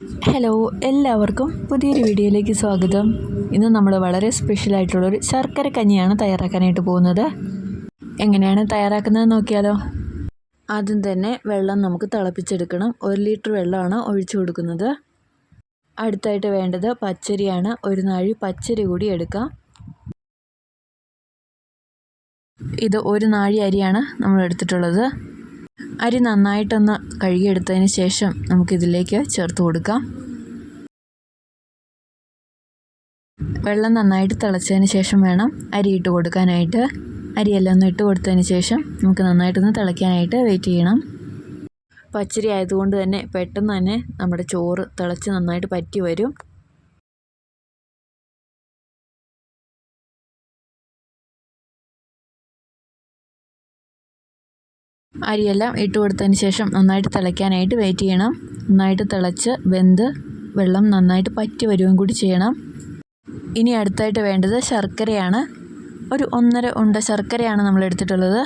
Hello എല്ലാവർക്കും പുതിയൊരു വീഡിയോയിലേക്ക് സ്വാഗതം. ഇന്ന് നമ്മൾ വളരെ സ്പെഷ്യൽ ആയിട്ടുള്ളൊരു ശർക്കര കഞ്ഞിയാണ് തയ്യാറാക്കാനായിട്ട് പോകുന്നത്. എങ്ങനെയാണ് തയ്യാറാക്കുന്നത് നോക്കിയാലോ? ആദ്യം തന്നെ വെള്ളം നമുക്ക് തിളപ്പിച്ചെടുക്കണം. ഒരു ലിറ്റർ വെള്ളമാണ് ഒഴിച്ചു കൊടുക്കുന്നത്. അടുത്തായിട്ട് വേണ്ടത് പച്ചരിയാണ്. ഒരു നാഴി പച്ചരി കൂടി എടുക്കാം. ഇത് ഒരു നാഴി അരിയാണ് നമ്മൾ എടുത്തിട്ടുള്ളത് അരി നന്നായിട്ടൊന്ന് കഴുകിയെടുത്തതിന് ശേഷം നമുക്കിതിലേക്ക് ചേർത്ത് കൊടുക്കാം. വെള്ളം നന്നായിട്ട് തിളച്ചതിന് ശേഷം വേണം അരി ഇട്ട് കൊടുക്കാനായിട്ട്. അരിയെല്ലാം ഒന്ന് ഇട്ട് കൊടുത്തതിന് ശേഷം നമുക്ക് നന്നായിട്ടൊന്ന് തിളയ്ക്കാനായിട്ട് വെയിറ്റ് ചെയ്യണം. പച്ചരി ആയതുകൊണ്ട് തന്നെ പെട്ടെന്ന് തന്നെ നമ്മുടെ ചോറ് തിളച്ച് നന്നായിട്ട് പറ്റി വരും. അരിയെല്ലാം ഇട്ട് കൊടുത്തതിന് ശേഷം നന്നായിട്ട് തിളയ്ക്കാനായിട്ട് വെയിറ്റ് ചെയ്യണം. നന്നായിട്ട് തിളച്ച് വെന്ത് വെള്ളം നന്നായിട്ട് പറ്റി വരുകയും കൂടി ചെയ്യണം. ഇനി അടുത്തായിട്ട് വേണ്ടത് ശർക്കരയാണ്. ഒരു ഒന്നര ഉണ്ട ശർക്കരയാണ് നമ്മൾ എടുത്തിട്ടുള്ളത്.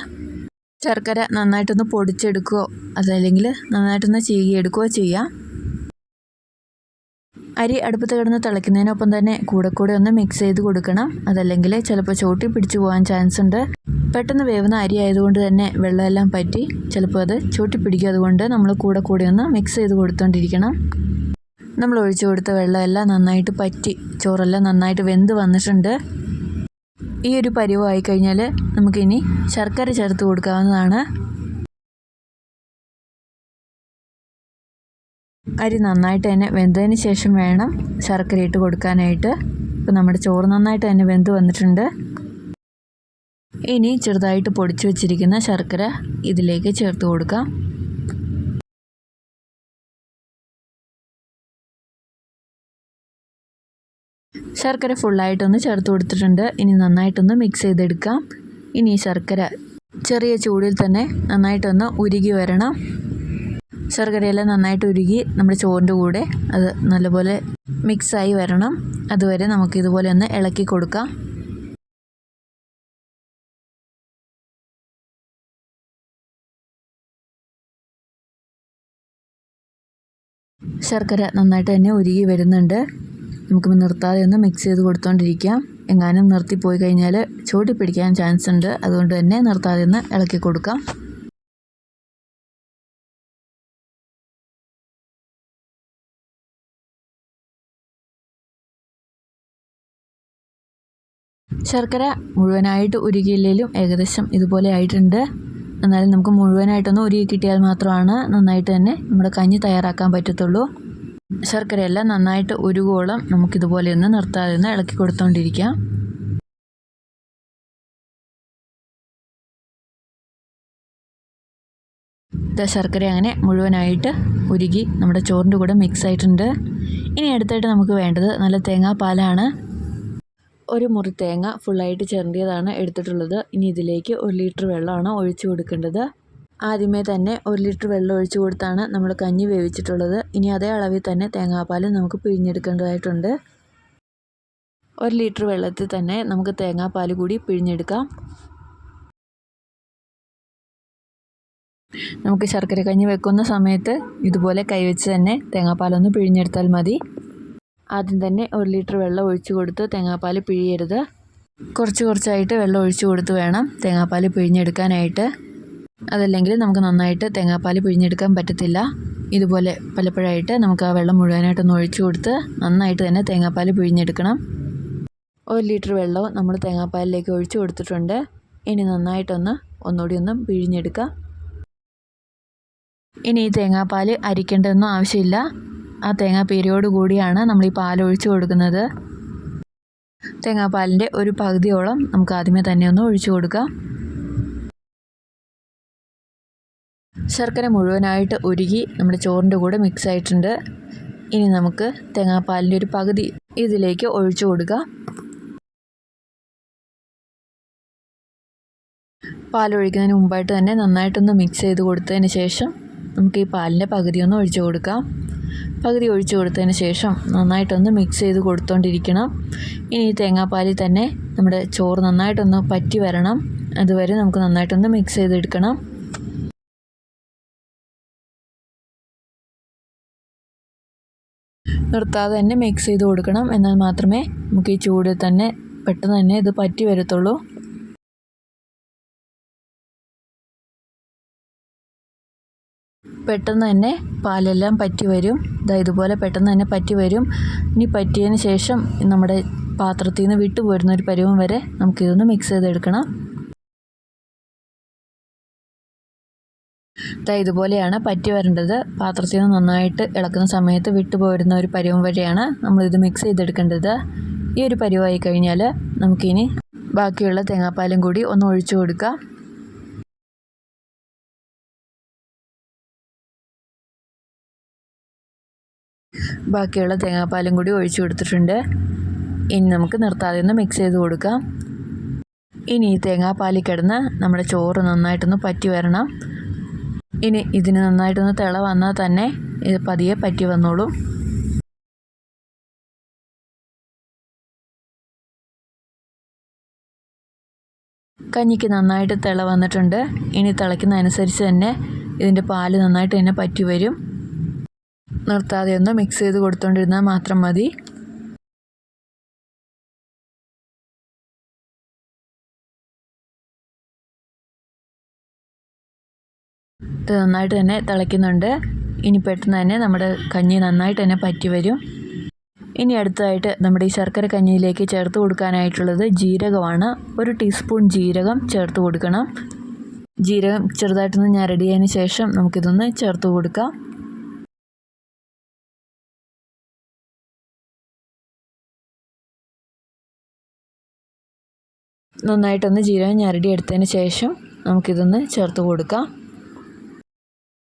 ശർക്കര നന്നായിട്ടൊന്ന് പൊടിച്ചെടുക്കുകയോ അതല്ലെങ്കിൽ നന്നായിട്ടൊന്ന് ചീകിയെടുക്കുകയോ ചെയ്യാം. അരി അടുപ്പത്ത് കിടന്ന് തിളയ്ക്കുന്നതിനൊപ്പം തന്നെ കൂടെ കൂടെ ഒന്ന് മിക്സ് ചെയ്ത് കൊടുക്കണം. അതല്ലെങ്കിൽ ചിലപ്പോൾ ചോട്ടി പിടിച്ചു പോകാൻ ചാൻസ് ഉണ്ട്. പെട്ടെന്ന് വേവുന്ന അരി ആയതുകൊണ്ട് തന്നെ വെള്ളമെല്ലാം പറ്റി. ചിലപ്പോൾ അത് ചോട്ടി പിടിക്കും. അതുകൊണ്ട് നമ്മൾ കൂടെ കൂടെ ഒന്ന് മിക്സ് ചെയ്ത് കൊടുത്തോണ്ടിരിക്കണം. നമ്മൾ ഒഴിച്ചു കൊടുത്ത വെള്ളമെല്ലാം നന്നായിട്ട് പറ്റി. ചോറെല്ലാം നന്നായിട്ട് വെന്ത് വന്നിട്ടുണ്ട്. ഈ ഒരു പരിവായി കഴിഞ്ഞാൽ നമുക്കിനി ശർക്കര ചേർത്ത് കൊടുക്കാവുന്നതാണ്. അരി നന്നായിട്ട് തന്നെ വെന്തതിന് ശേഷം വേണം ശർക്കര ഇട്ട് കൊടുക്കാനായിട്ട്. ഇപ്പോൾ നമ്മുടെ ചോറ് നന്നായിട്ട് തന്നെ വെന്ത് വന്നിട്ടുണ്ട്. ഇനി ചെറുതായിട്ട് പൊടിച്ചു വെച്ചിരിക്കുന്ന ശർക്കര ഇതിലേക്ക് ചേർത്ത് കൊടുക്കാം. ശർക്കര ഫുള്ളായിട്ടൊന്ന് ചേർത്ത് കൊടുത്തിട്ടുണ്ട്. ഇനി നന്നായിട്ടൊന്ന് മിക്സ് ചെയ്തെടുക്കാം. ഇനി ശർക്കര ചെറിയ ചൂടിൽ തന്നെ നന്നായിട്ടൊന്ന് ഉരുകി വരണം. ശർക്കരയെല്ലാം നന്നായിട്ട് ഉരുകി നമ്മുടെ ചോറിന്റെ കൂടെ അത് നല്ലപോലെ മിക്സായി വരണം. അതുവരെ നമുക്ക് ഇതുപോലെ ഒന്ന് ഇളക്കി കൊടുക്കാം. ശർക്കര നന്നായിട്ട് തന്നെ ഉരുകി വരുന്നുണ്ട്. നമുക്ക് നിർത്താതെ ഒന്ന് മിക്സ് ചെയ്ത് കൊടുത്തോണ്ടിരിക്കാം. എങ്ങാനും നിർത്തിപ്പോയി കഴിഞ്ഞാൽ ചൂടി പിടിക്കാൻ ചാൻസ് ഉണ്ട് അതുകൊണ്ട് തന്നെ നിർത്താതെ ഒന്ന് ഇളക്കി കൊടുക്കാം. ശർക്കര മുഴുവനായിട്ട് ഉരുകിയില്ലെങ്കിലും ഏകദേശം ഇതുപോലെ ആയിട്ടുണ്ട്. എന്നാലും നമുക്ക് മുഴുവനായിട്ടൊന്ന് ഉരുകി കിട്ടിയാൽ മാത്രമാണ് നന്നായിട്ട് തന്നെ നമ്മുടെ കഞ്ഞി തയ്യാറാക്കാൻ പറ്റത്തുള്ളൂ. ശർക്കരയെല്ലാം നന്നായിട്ട് ഉരുകോളം നമുക്കിതുപോലെ ഒന്ന് നിർത്താതെ ഒന്ന് ഇളക്കി കൊടുത്തോണ്ടിരിക്കാം. ശർക്കര അങ്ങനെ മുഴുവനായിട്ട് ഉരുകി നമ്മുടെ ചോറിന്റെ കൂടെ മിക്സ് ആയിട്ടുണ്ട്. ഇനി അടുത്തായിട്ട് നമുക്ക് വേണ്ടത് നല്ല തേങ്ങാപ്പാലാണ്. ഒരു മുറി തേങ്ങ ഫുള്ളായിട്ട് ചിരണ്ടിയതാണ് എടുത്തിട്ടുള്ളത്. ഇനി ഇതിലേക്ക് ഒരു ലിറ്റർ വെള്ളമാണ് ഒഴിച്ചു കൊടുക്കേണ്ടത്. ആദ്യമേ തന്നെ ഒരു ലിറ്റർ വെള്ളം ഒഴിച്ചു കൊടുത്താണ് നമ്മൾ കഞ്ഞി വേവിച്ചിട്ടുള്ളത്. ഇനി അതേ അളവിൽ തന്നെ തേങ്ങാപ്പാൽ നമുക്ക് പിഴിഞ്ഞെടുക്കേണ്ടതായിട്ടുണ്ട്. ഒരു ലിറ്റർ വെള്ളത്തിൽ തന്നെ നമുക്ക് തേങ്ങാപ്പാൽ കൂടി പിഴിഞ്ഞെടുക്കാം. നമുക്ക് ശർക്കര കഞ്ഞി വെക്കുന്ന സമയത്ത് ഇതുപോലെ കൈവച്ച് തന്നെ തേങ്ങാപ്പാലൊന്ന് പിഴിഞ്ഞെടുത്താൽ മതി. ആദ്യം തന്നെ ഒരു ലിറ്റർ വെള്ളം ഒഴിച്ചു കൊടുത്ത് തേങ്ങാപ്പാൽ പിഴിയരുത്. കുറച്ച് കുറച്ചായിട്ട് വെള്ളം ഒഴിച്ചു കൊടുത്ത് വേണം തേങ്ങാപ്പാൽ പിഴിഞ്ഞെടുക്കാനായിട്ട്. അതല്ലെങ്കിൽ നമുക്ക് നന്നായിട്ട് തേങ്ങാപ്പാൽ പിഴിഞ്ഞെടുക്കാൻ പറ്റത്തില്ല. ഇതുപോലെ പലപ്പോഴായിട്ട് നമുക്ക് ആ വെള്ളം മുഴുവനായിട്ടൊന്ന് ഒഴിച്ചു കൊടുത്ത് നന്നായിട്ട് തന്നെ തേങ്ങാപ്പാൽ പിഴിഞ്ഞെടുക്കണം. ഒരു ലിറ്റർ വെള്ളവും നമ്മൾ തേങ്ങാപ്പാലിലേക്ക് ഒഴിച്ചു കൊടുത്തിട്ടുണ്ട്. ഇനി നന്നായിട്ടൊന്ന് ഒന്നുകൂടി ഒന്ന് പിഴിഞ്ഞെടുക്കാം. ഇനി ഈ തേങ്ങാപ്പാൽ അരിക്കേണ്ടതൊന്നും ആവശ്യമില്ല. ആ തേങ്ങാപ്പീരയോട് കൂടിയാണ് നമ്മൾ ഈ പാൽ ഒഴിച്ചു കൊടുക്കുന്നത്. തേങ്ങാപ്പാലിന്റെ ഒരു പകുതിയോളം നമുക്ക് ആദ്യമേ തന്നെ ഒന്ന് ഒഴിച്ചു കൊടുക്കാം. ശർക്കര മുഴുവനായിട്ട് ഉരുകി നമ്മുടെ ചോറിന്റെ കൂടെ മിക്സ് ആയിട്ടുണ്ട് ഇനി നമുക്ക് തേങ്ങാപ്പാലിന്റെ ഒരു പകുതി ഇതിലേക്ക് ഒഴിച്ചു കൊടുക്കുക പാൽ ഒഴിക്കുന്നതിന് മുമ്പായിട്ട് തന്നെ നന്നായിട്ടൊന്ന് മിക്സ് ചെയ്ത് കൊടുത്തതിന് ശേഷം നമുക്ക് ഈ പാലിന്റെ പകുതി ഒന്ന് ഒഴിച്ചു കൊടുക്കാം. പകുതി ഒഴിച്ചു കൊടുത്തതിന് ശേഷം നന്നായിട്ടൊന്ന് മിക്സ് ചെയ്ത് കൊടുത്തോണ്ടിരിക്കണം. ഇനി തേങ്ങാപ്പാലിൽ തന്നെ നമ്മുടെ ചോറ് നന്നായിട്ടൊന്ന് പറ്റി വരണം. അതുവരെ നമുക്ക് നന്നായിട്ടൊന്ന് മിക്സ് ചെയ്തെടുക്കണം. നിർത്താതെ തന്നെ മിക്സ് ചെയ്ത് കൊടുക്കണം. എന്നാൽ മാത്രമേ നമുക്ക് ഈ ചൂടിൽ തന്നെ പെട്ടെന്ന് തന്നെ ഇത് പറ്റി വരത്തുള്ളൂ. പെട്ടെന്ന് തന്നെ പാലെല്ലാം പറ്റി വരും. ഇതാ ഇതുപോലെ പെട്ടെന്ന് തന്നെ പറ്റി വരും. ഇനി പറ്റിയതിന് ശേഷം നമ്മുടെ പാത്രത്തിൽ നിന്ന് വിട്ടു പോരുന്ന ഒരു പരുവം വരെ നമുക്കിതൊന്ന് മിക്സ് ചെയ്തെടുക്കണം. ഇതാ ഇതുപോലെയാണ് പറ്റി വരേണ്ടത്. പാത്രത്തിൽ നിന്ന് നന്നായിട്ട് ഇളക്കുന്ന സമയത്ത് വിട്ടു പോരുന്ന ഒരു പരുവം വരെയാണ് നമ്മളിത് മിക്സ് ചെയ്തെടുക്കേണ്ടത്. ഈ ഒരു പരുവായി കഴിഞ്ഞാൽ നമുക്കിനി ബാക്കിയുള്ള തേങ്ങാപ്പാലും കൂടി ഒന്ന് ഒഴിച്ചു കൊടുക്കാം. ബാക്കിയുള്ള തേങ്ങാപ്പാലും കൂടി ഒഴിച്ചു കൊടുത്തിട്ടുണ്ട്. ഇനി നമുക്ക് നിർത്താതെ ഒന്ന് മിക്സ് ചെയ്ത് കൊടുക്കാം. ഇനി ഈ തേങ്ങാപ്പാലിൽ കിടന്ന് നമ്മുടെ ചോറ് നന്നായിട്ടൊന്ന് പറ്റി വരണം. ഇനി ഇതിന് നന്നായിട്ടൊന്ന് തിള വന്നാൽ തന്നെ ഇത് പതിയെ പറ്റി വന്നോളും. കഞ്ഞിക്ക് നന്നായിട്ട് തിള വന്നിട്ടുണ്ട്. ഇനി തിളയ്ക്കുന്നതനുസരിച്ച് തന്നെ ഇതിന്റെ പാൽ നന്നായിട്ട് തന്നെ പറ്റി വരും. നിർത്താതെ ഒന്ന് മിക്സ് ചെയ്ത് കൊടുത്തുകൊണ്ടിരുന്നാൽ മാത്രം മതി. ഇത് നന്നായിട്ട് തന്നെ തിളയ്ക്കുന്നുണ്ട്. ഇനി പെട്ടെന്ന് തന്നെ നമ്മുടെ കഞ്ഞി നന്നായിട്ട് തന്നെ പറ്റി വരും. ഇനി അടുത്തതായിട്ട് നമ്മുടെ ഈ ശർക്കര കഞ്ഞിയിലേക്ക് ചേർത്ത് കൊടുക്കാനായിട്ടുള്ളത് ജീരകമാണ്. ഒരു ടീസ്പൂൺ ജീരകം ചേർത്ത് കൊടുക്കണം. ജീരകം ചെറുതായിട്ടൊന്ന് ഞരടിയതിന് ശേഷം നമുക്കിതൊന്ന് ചേർത്ത് കൊടുക്കാം. നന്നായിട്ടൊന്ന് ജീരകം ഞരടി എടുത്തതിന് ശേഷം നമുക്കിതൊന്ന് ചേർത്ത് കൊടുക്കാം.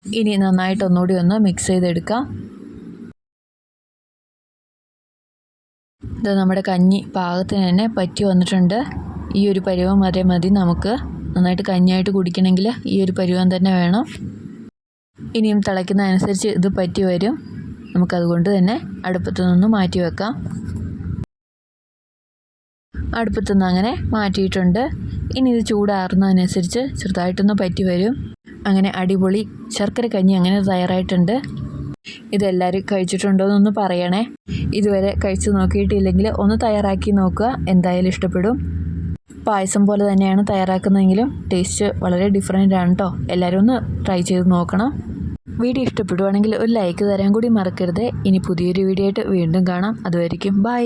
ഇനി നന്നായിട്ട് ഒന്നുകൂടി ഒന്ന് മിക്സ് ചെയ്തെടുക്കാം. ഇത് നമ്മുടെ കഞ്ഞി പാകത്തിന് തന്നെ പറ്റി വന്നിട്ടുണ്ട്. ഈ ഒരു പരുവം വരെ മതി നമുക്ക്. നന്നായിട്ട് കഞ്ഞിയായിട്ട് കുടിക്കണമെങ്കിൽ ഈ ഒരു പരുവം തന്നെ വേണം. ഇനിയും തിളയ്ക്കുന്നതനുസരിച്ച് ഇത് പറ്റി വരും. നമുക്കതുകൊണ്ട് തന്നെ അടുപ്പത്തു നിന്ന് മാറ്റി വെക്കാം. അടുപ്പത്തു നിന്ന് അങ്ങനെ മാറ്റിയിട്ടുണ്ട്. ഇനി ഇത് ചൂടാറുന്നതിനനുസരിച്ച് ചെറുതായിട്ടൊന്ന് പറ്റി വരും. അങ്ങനെ അടിപൊളി ശർക്കര കഞ്ഞി അങ്ങനെ തയ്യാറായിട്ടുണ്ട്. ഇതെല്ലാവരും കഴിച്ചിട്ടുണ്ടോ എന്നൊന്ന് പറയണേ. ഇതുവരെ കഴിച്ചു നോക്കിയിട്ടില്ലെങ്കിൽ ഒന്ന് തയ്യാറാക്കി നോക്കുക. എന്തായാലും ഇഷ്ടപ്പെടും. പായസം പോലെ തന്നെയാണ് തയ്യാറാക്കുന്നതെങ്കിലും ടേസ്റ്റ് വളരെ ഡിഫറെന്റ് ആണ് കേട്ടോ എല്ലാവരും ഒന്ന് ട്രൈ ചെയ്ത് നോക്കണം. വീഡിയോ ഇഷ്ടപ്പെടുവാണെങ്കിൽ ഒരു ലൈക്ക് തരാൻ കൂടി മറക്കരുത്. ഇനി പുതിയൊരു വീഡിയോ ആയിട്ട് വീണ്ടും കാണാം. അതുവരെയും ബൈ